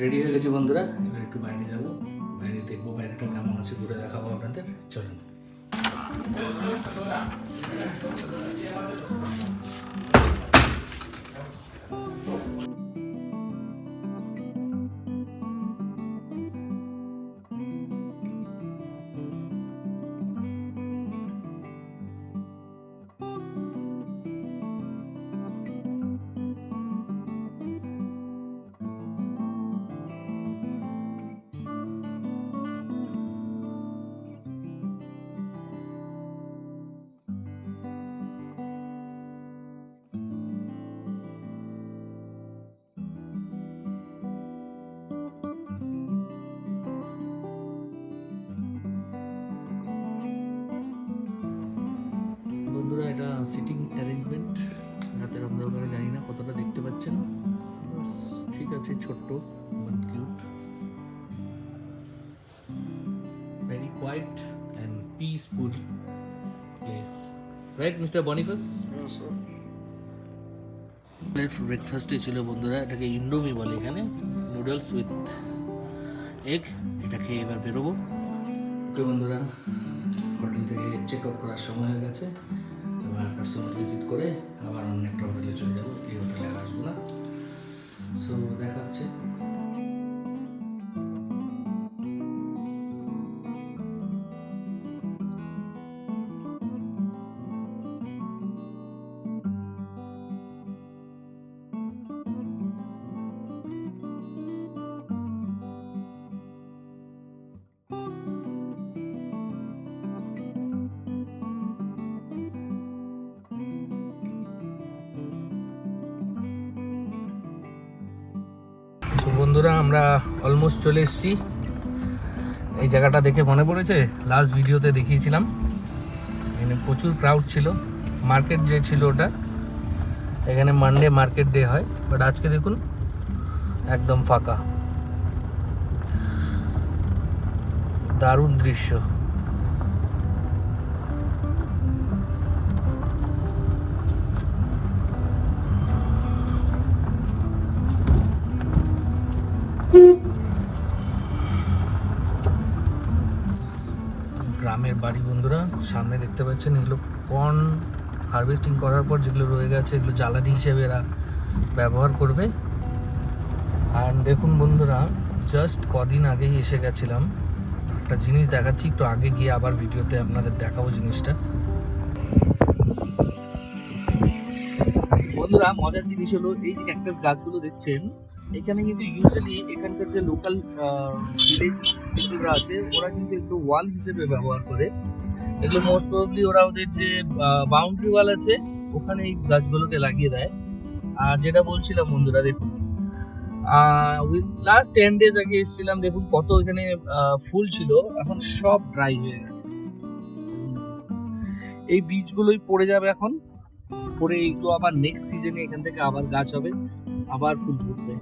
Ready হয়ে গেছি বন্ধুরা? এবার একটু বাইরে যাব। বাইরে দেখব বাইরেটা কেমন আছে, ঘুরে দেখাবো আপনাদের। চলুন। এটা সিটিং অ্যারেঞ্জমেন্ট রাতের অন্ধকারে জানি না কতটা দেখতে পাচ্ছেন। ঠিক আছে ছোট্ট but cute very quiet and peaceful place right mister Boniface ব্রেকফাস্টে ছিল বন্ধুরা এটাকে ইন্ডোমি বলে এখানে। নুডলস উইথ এগ এটা খেয়ে এবার বেরোবো। ওকে বন্ধুরা হোটেল থেকে চেক আউট করার সময় হয়ে গেছে। কাস্টমার ভিজিট করে আবার অন্য একটা হোটেলে চলে যাব। এই হোটেলে আর আসব না সো দেখা হচ্ছে বন্ধুরা, আমরা অলমোস্ট চলে এসেছি। এই জায়গাটা দেখে মনে পড়েছে? লাস্ট ভিডিওতে দেখিয়েছিলাম। এখানে প্রচুর ক্রাউড ছিল। মার্কেট ডে ছিল ওটা। এখানে মানডে মার্কেট ডে হয়। বাট আজকে দেখুন, একদম ফাঁকা। দারুণ দৃশ্য। সামনে দেখতে পাচ্ছেন, এগুলো কর্ন হারভেস্টিং করার পর যেগুলো রয়ে গেছে, এগুলো জ্বালানি হিসেবে এরা ব্যবহার করবে। আর দেখুন বন্ধুরা জাস্ট কদিন আগেই এসে গেছিলাম। একটা জিনিস দেখাচ্ছি, একটু আগে গিয়ে আবার ভিডিওতে আপনাদের দেখাবো জিনিসটা। বন্ধুরা, মজার জিনিস হলো, এই যে ক্যাকটাস গাছগুলো দেখছেন, এখানে কিন্তু ইউজুয়ালি এখানকার যে লোকাল ভিলেজ আছে, ওরা কিন্তু একটু ওয়াল হিসেবে ব্যবহার করে। এগুলো মোস্ট প্রবলি ওরা ওদের যে বাউন্ডারি ওয়াল আছে ওখানে এই গাছগুলোকে লাগিয়ে দেয়। আর যেটা বলছিলাম বন্ধুরা, দেখুন লাস্ট টেন ডেজ আগে এসেছিলাম, দেখুন কত এখানে ফুল ছিল, এখন সব ড্রাই হয়ে গেছে। এই বীজগুলোই পড়ে যাবে এখন। পরে এইগুলো আবার নেক্সট সিজনে এখান থেকে আবার গাছ হবে, আবার ফুল ফুটবে।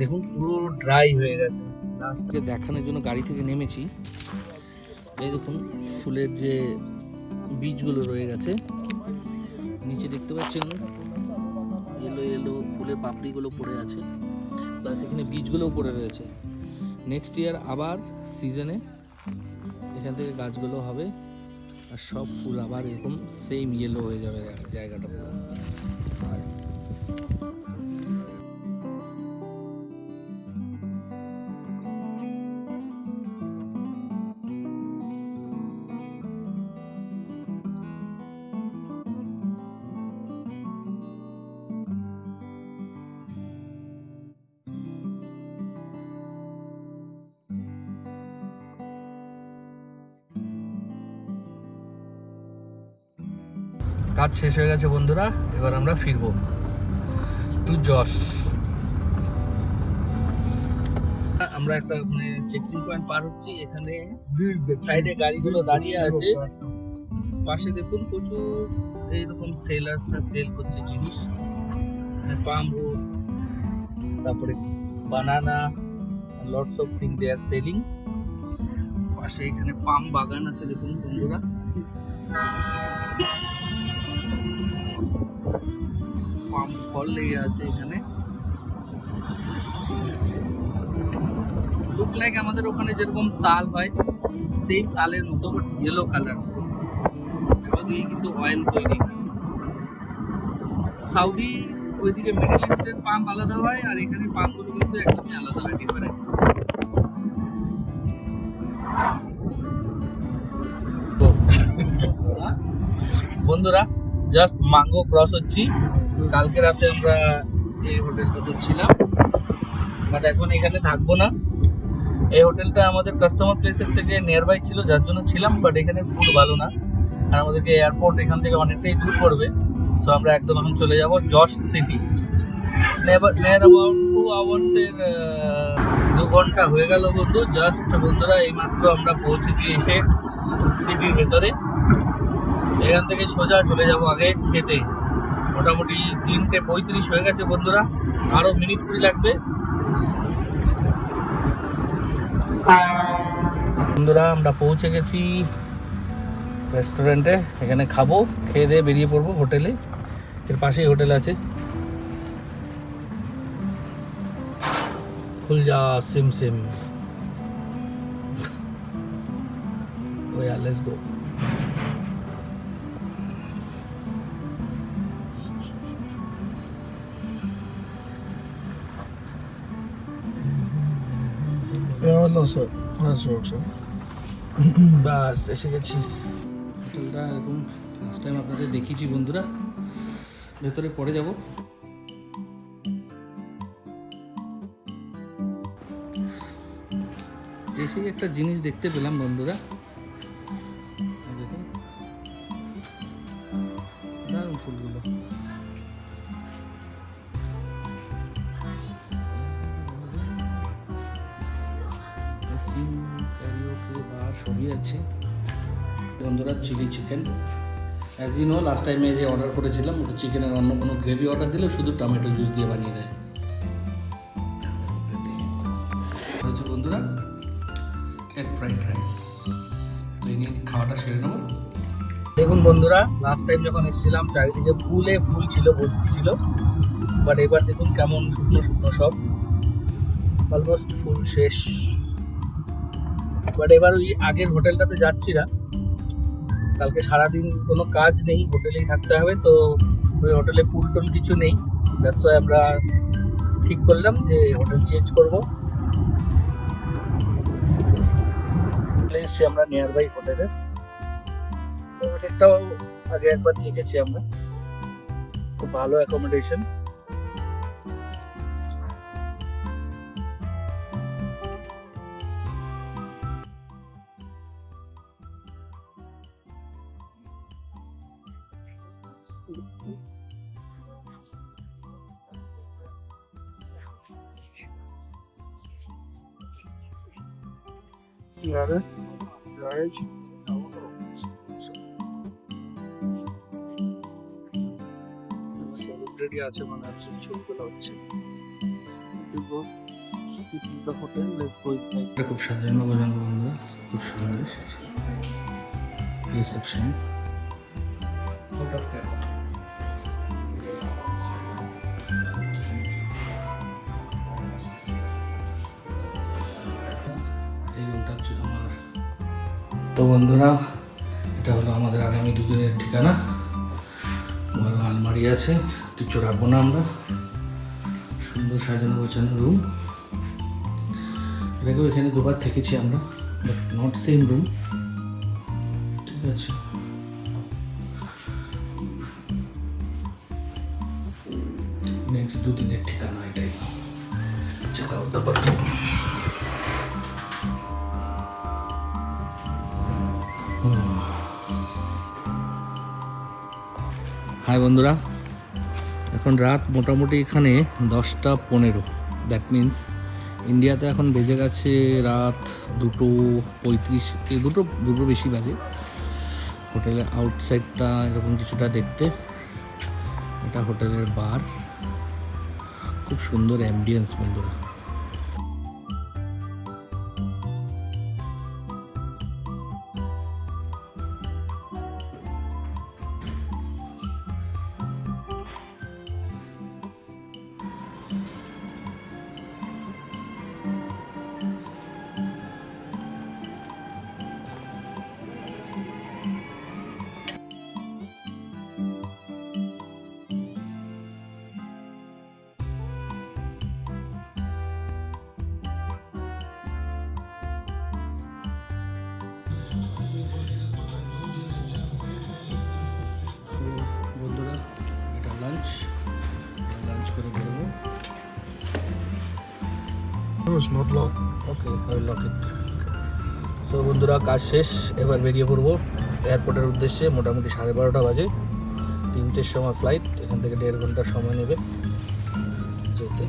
দেখুন পুরো ড্রাই হয়ে গেছে। লাস্টকে দেখানোর জন্য গাড়ি থেকে নেমেছি। এই দেখুন, ফুলের যে বীজগুলো রয়ে গেছে। নিচে দেখতে পাচ্ছেন এলো এলো ফুলের পাপড়িগুলো পড়ে আছে। প্লাস এখানে বীজগুলোও পড়ে রয়েছে। নেক্সট ইয়ার আবার সিজনে এখান থেকে গাছগুলো হবে আর সব ফুল আবার এরকম সেম ইয়েলো হয়ে যাবে জায়গাটা আর কাজ শেষ হয়ে গেছে বন্ধুরা, এবার আমরা ফিরবো। টু যশ। আমরা একটা মানে চেকিং পয়েন্ট পার হচ্ছি, এখানে সাইডে গাড়িগুলো দাঁড়িয়ে আছে। পাশে দেখুন প্রচুর এইরকম সেলার্সরা সেল করছে জিনিস। পাম রোড তারপরে banana lots of thing they are selling পাশে এখানে পাম বাগান আছে দেখুন বন্ধুরা। পাম ফল লেগে আছে এখানে। লুক লাইক আমাদের ওখানে যেরকম তাল হয় সেম তালের মতো বাট ইয়েলো কালার এগুলো দিয়ে কিন্তু অয়েল তৈরি হয়। সাউদি ওইদিকে মিডল ইস্টের পাম্প আলাদা হয়, আর এখানে পাম্পগুলো কিন্তু একদমই আলাদা হয় ডিফারেন্ট বন্ধুরা জাস্ট মাঙ্গো ক্রস হচ্ছি। কালকে রাতে আমরা এই হোটেলটাতে ছিলাম। বাট এখন এখানে থাকব না। এই হোটেলটা আমাদের কাস্টমার প্লেসের থেকে নিয়ার বাই ছিল, যার জন্য ছিলাম বাট এখানে ফুড ভালো না। আর আমাদেরকে এয়ারপোর্ট এখান থেকে অনেকটাই দূর পড়বে। সো আমরা একদম এখন চলে যাব George city near about two আওয়ার্সের দু ঘণ্টা হয়ে গেল বন্ধু। জাস্ট বন্ধুরা, এইমাত্র আমরা পৌঁছেছি এসে সিটির ভেতরে। এখান থেকে সোজা চলে যাব আগে খেতে। মোটামুটি তিনটে পঁয়ত্রিশ হয়ে গেছে বন্ধুরা। আরও মিনিট কুড়ি লাগবে। বন্ধুরা, আমরা পৌঁছে গেছি রেস্টুরেন্টে। এখানে খাব, খেয়ে দিয়ে বেরিয়ে পড়ব হোটেলে। এর পাশেই হোটেল আছে। খুলজা সিম সিম। ওই আর let's go Lasse. Här så বাস, এসে গেছি। হোটেলটা এরকম লাস্ট টাইম আপনাদের দেখিয়েছি বন্ধুরা। ভেতরে পরে যাব। এসে একটা জিনিস দেখতে পেলাম বন্ধুরা। নো লাস্ট টাইমে যে অর্ডার করেছিলাম চিকেনের অন্য কোনো গ্রেভি অর্ডার দিলে শুধু টমেটো জুস দিয়ে বানিয়ে দেয়। হচ্ছে বন্ধুরা এগ ফ্রাইড রাইস খাওয়াটা সেরে নেব। দেখুন বন্ধুরা লাস্ট টাইম যখন এসেছিলাম, চারিদিকে ফুলে ফুল ছিল, ভর্তি ছিল। বাট এবার দেখুন কেমন শুকনো শুকনো সব। অলমোস্ট ফুল শেষ। বাট এবার ওই আগের হোটেলটাতে যাচ্ছি না। কালকে সারাদিন কোনো কাজ নেই, হোটেলেই থাকতে হবে, তো ওই হোটেলে পুল টুল কিছু নেই। দ্যাটস ওয়াই আমরা ঠিক করলাম যে হোটেল চেঞ্জ করব। এসেছি আমরা নিয়ার বাই হোটেলে হোটেলটাও আগে একবার দেখেছি আমরা। খুব ভালো অ্যাকোমোডেশন Right. সেলিব্রিটি আছে মনে হচ্ছে ছবিগুলো হচ্ছে। খুব সাজানো গোছানো বন্ধু খুব সুন্দর রিসেপশন তো বন্ধুরা, এটা হলো আমাদের আগামী দুদিনের ঠিকানা। বড় আলমারি আছে, কিছু রাখব না আমরা। সুন্দর সাজানো গোছানো রুম এটাকেও এখানে দুবার থেকেছি আমরা বাট নট সেম রুম ঠিক আছে। নেক্সট দুদিনের ঠিকানা এটাই। Check out the bathroom hi বন্ধুরা। এখন রাত মোটামুটি এখানে দশটা পনেরো। দ্যাট মিন্স ইন্ডিয়াতে এখন বেজে গেছে রাত দুটো পঁয়ত্রিশ দুটো দুটো বেশি বাজে। হোটেলের আউটসাইডটা এরকম কিছুটা দেখতে। এটা হোটেলের বার। খুব সুন্দর অ্যাম্বিয়েন্স বন্ধুরা। It's not locked. Lock it so বন্ধুরা, কাজ শেষ। এবার বেরিয়ে পড়ব এয়ারপোর্টের উদ্দেশ্যে। মোটামুটি সাড়ে বারোটা বাজে। তিনটের সময় ফ্লাইট এখান থেকে দেড় ঘণ্টা সময় নেবে। যেতে।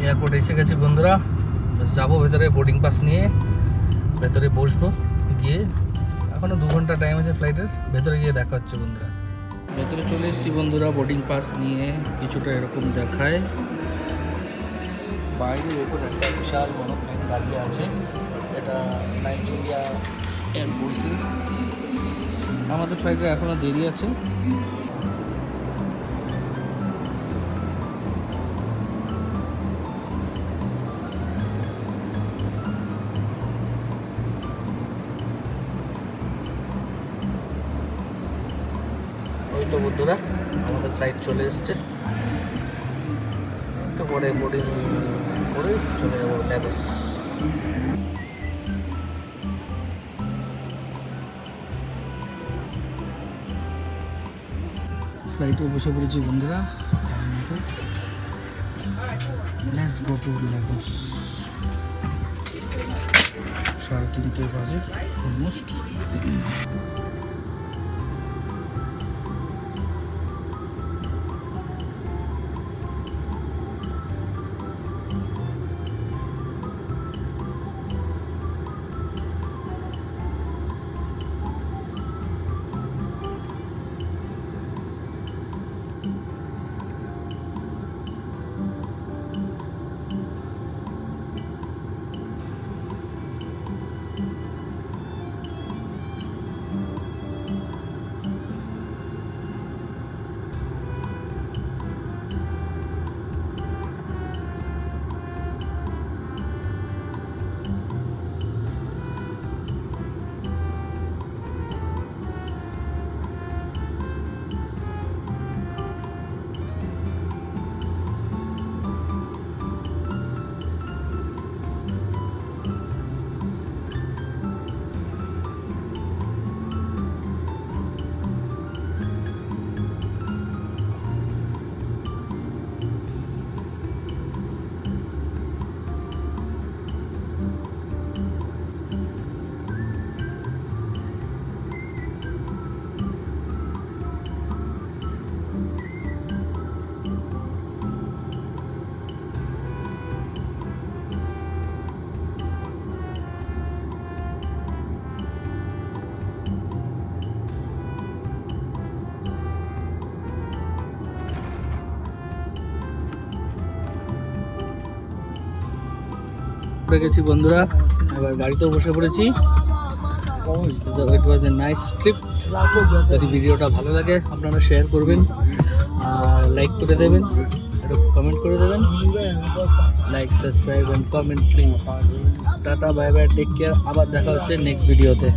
এয়ারপোর্টে এসে গেছি বন্ধুরা। যাব ভেতরে বোর্ডিং পাস নিয়ে। ভেতরে বসবো, গিয়ে। এখনও দু ঘণ্টা টাইম আছে ফ্লাইটের ভেতরে গিয়ে দেখা হচ্ছে বন্ধুরা। ভেতরে চলে এসেছি বন্ধুরা বোর্ডিং পাস নিয়ে। কিছুটা এরকম দেখায়। বাইরে দেখুন একটা বিশাল বড় প্লেন দাঁড়িয়ে আছে। এটা নাইজেরিয়া এয়ারফোর্সের আমাদের ফ্লাইটে এখনও দেরি আছে। চলে এসছে। একটু পরে বোর্ডিং করে চলে যাব ল্যাগোস ফ্লাইটে বসে পড়েছি বন্ধুরা। লেটস গো টু ল্যাগোস সাড়ে তিনটে বাজে অলমোস্ট উঠে গেছি বন্ধুরা। এবার গাড়িতেও বসে পড়েছি। ইট ওয়াজ এ নাইস ট্রিপ যদি ভিডিওটা ভালো লাগে, আপনারা শেয়ার করবেন। আর লাইক করে দেবেন। কমেন্ট করে দেবেন। Like subscribe and comment please tata bye bye take care আবার দেখা হচ্ছে নেক্সট ভিডিওতে